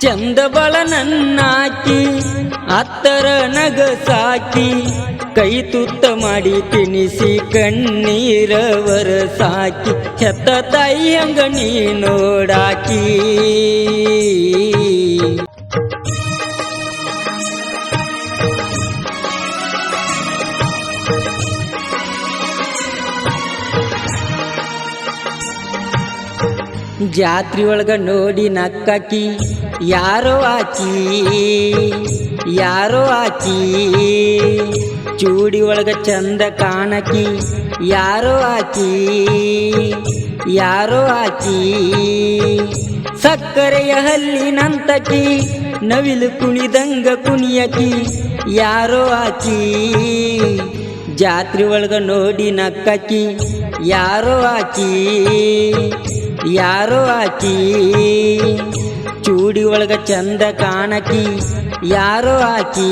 ಚಂದ ಬಳ ನನ್ನಾಕಿ ಅತ್ತರ ನಗ ಸಾಕಿ ಕೈ ತುತ್ತ ಮಾಡಿ ತಿನಿಸಿ ಕಣ್ಣೀರವರ ಸಾಕಿ, ಹೆತ್ತ ತಾಯಿ ಹಂಗ ನೀ ನೋಡಾಕಿ. ಜಾತ್ರಿ ಒಳಗ ನೋಡಿ ನಕ್ಕಕಿ. ಯಾರೋ ಆಕಿ ಯಾರೋ ಆಕಿ. ಚೂಡಿ ಒಳಗ ಚಂದ ಕಾಣಕಿ. ಯಾರೋ ಆಕಿ ಯಾರೋ ಆಕಿ. ಸಕ್ಕರೆಯ ಹಲ್ಲಿನಂತಕಿ, ನವಿಲು ಕುಣಿದಂಗ ಕುಣಿಯಕಿ. ಯಾರೋ ಆಕಿ, ಜಾತ್ರೆ ಒಳಗ ನೋಡಿ ನಕ್ಕಕಿ. ಯಾರೋ ಆಕಿ ಯಾರೋ ಆಕಿ, ಚೂಡಿ ಒಳಗ ಚಂದ ಕಾಣಕಿ, ಯಾರೋ ಆಕಿ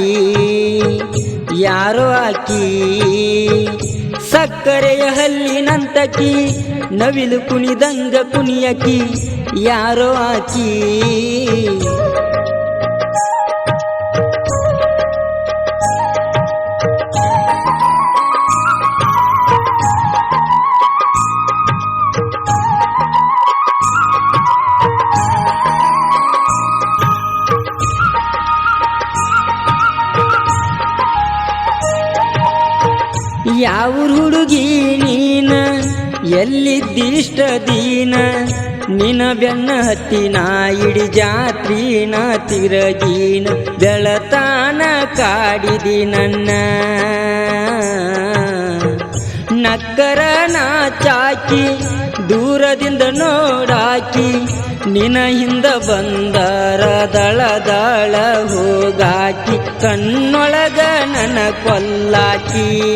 ಯಾರೋ ಆಕಿ, ಸಕ್ಕರೆಯ ಹಲ್ಲಿನಂತಕಿ, ನವಿಲು ಕುಣಿದಂಗ ಕುಣಿಯಕಿ, ಯಾರೋ ಆಕಿ. ಎಲ್ಲಿದ್ದಿಷ್ಟ ದೀನ ನಿನ ಬೆನ್ನ ಹತ್ತಿನ ಇಡಿ ಜಾತ್ರೀನ ತಿರಗೀನ. ಬೆಳತಾನ ಕಾಡಿದಿ ನನ್ನ. ನಕ್ಕರ ನಾಚಾಕಿ ದೂರದಿಂದ ನೋಡಾಕಿ ನಿನ ಹಿಂದ ಬಂದರ ದಳ ದಳ ಹೋಗಾಕಿ, ಕಣ್ಣೊಳಗ ನನ್ನ ಕೊಲ್ಲಾಕಿ.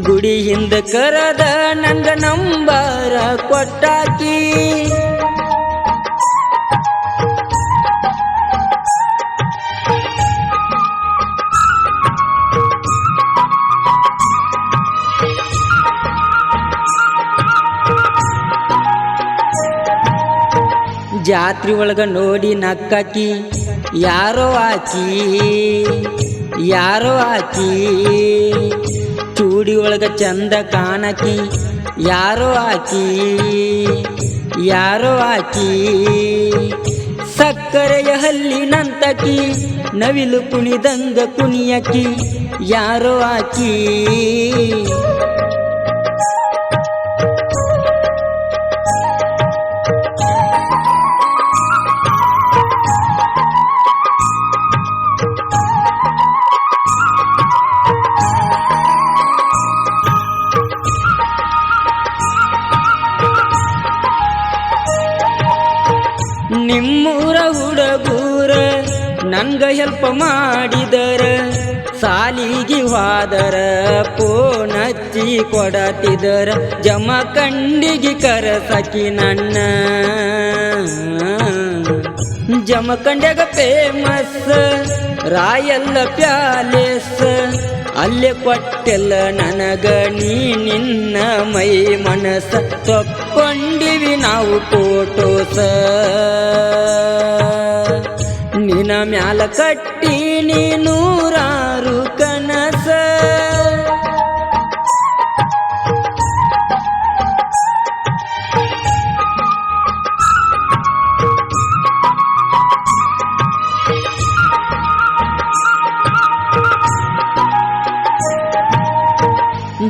ಗುಡಿ ಹಿಂದ ಕರದ ನಂಗ ನಂಬರ ಕೊಟ್ಟಾಕಿ. ಜಾತ್ರೆ ಒಳಗ ನೋಡಿ ನಕ್ಕಾಕಿ. ಯಾರೋ ಆಕಿ ಯಾರೋ ಆಕಿ. ಚೂಡಿ ಒಳಗ ಚಂದ ಕಾಣಕಿ, ಯಾರೋ ಆಕಿ ಯಾರೋ ಆಕಿ. ಸಕ್ಕರೆಯ ಹಲ್ಲಿನಂತಕಿ, ನವಿಲು ಕುಣಿದಂಗ ಕುಣಿಯಕಿ, ಯಾರೋ ಆಕಿ. ನಿಮ್ಮೂರ ಹುಡುಗೂರ ನನ್ಗ ಹೆಲ್ಪ್ ಮಾಡಿದರ, ಸಾಲಿಗೆ ಹೋದರ ಪೋನಚ್ಚಿ ಕೊಡತಿದರ, ಜಮ ಕಂಡಿಗೆ ಕರಸಕಿ ನನ್ನ. ಜಮಖಂಡ್ಯಾಗ ಫೇಮಸ್ ರಾಯಲ್ಲ ಪ್ಯಾಲೇಸ್ ಅಲ್ಲೇ ಕೊಟ್ಟೆಲ್ಲ ನನಗ ನೀ ನಿನ್ನ ಮೈ ಮನಸ್ಸ. ತಕ್ಕೊಂಡಿವಿ ನಾವು ಫೋಟೋಸ ನಿನ ಮ್ಯಾಲ ಕಟ್ಟಿ ನೂರಾರು ಕನಸ.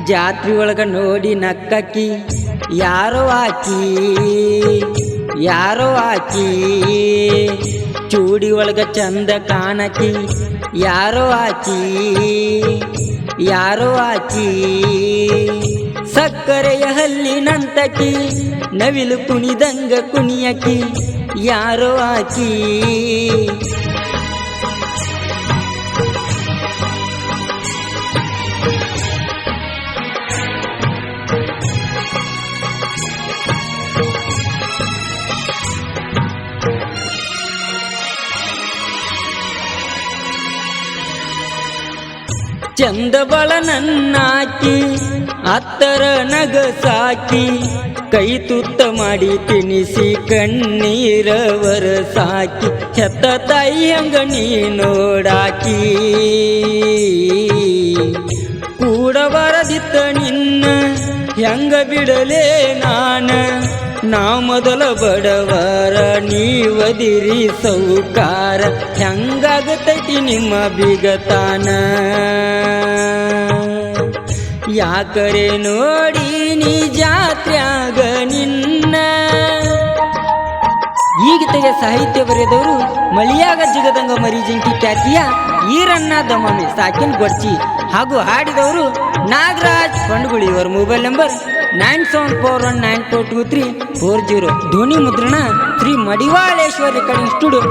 ಜಾತ್ರೆ ಒಳಗ ನೋಡಿ ನಕ್ಕಕಿ ಯಾರೋ ಆಕಿ ಯಾರೋ ಆಕಿ, ಚೂಡಿ ಒಳಗ ಚಂದ ಕಾಣಕಿ, ಯಾರೋ ಆಕಿ ಯಾರೋ ಆಕಿ, ಸಕ್ಕರೆಯ ಹಲ್ಲಿನಂತಕಿ, ನವಿಲು ಕುಣಿದಂಗ ಕುಣಿಯಕಿ, ಯಾರೋ ಆಕಿ ಚಂದ ಬಳ ನನ್ನಾಕಿ ಅತ್ತರ ನಗ ಸಾಕಿ ಕೈ ತುತ್ತ ಮಾಡಿ ತಿನಿಸಿ ಕಣ್ಣೀರವರ ಸಾಕಿ, ಹೆತ್ತ ತಾಯಿ ಹಂಗ ನೀ ನೋಡಾಕಿ. ಕೂಡ ಬರದಿತ್ತ ನಿನ್ನ, ಹೆಂಗ ಬಿಡಲೇ ನಾನ? ನಾ ಮೊದಲ ಬಡವರ ನೀವದಿರಿ ಸೌಕಾರ. ಹೆಂಗಾಗತೈತಿ ನಿಮ್ಮ ಬಿಗತಾನ? ಯಾಕರೆ ನೋಡಿ ನೀ ಜಾತ್ರ್ಯಾಗ ನಿನ್ನ? ಈ ಗೀತೆಗೆ ಸಾಹಿತ್ಯ ಬರೆದವರು ಮಳಿಯಾಗ ಜಿಗದಂಗ ಮರಿ ಜಿಂಕಿ ಖ್ಯಾತಿಯ ಈರಣ್ಣ ದಮಾಮಿ, ಸಾಕಿನ್ ಗೊಡ್ಚಿ ಹಾಗೂ ಹಾಡಿದವರು ನಾಗರಾಜ್ ಪಂಡ್ಗುಳಿ ಇವರ mobile number nine seven four one nine four two three four zero ಧ್ವನಿ ಮುದ್ರಣ ಶ್ರೀ ಮಡಿವಾಳೇಶ್ವರ ರೆಕಾರ್ಡಿಂಗ್ ಸ್ಟುಡಿಯೋ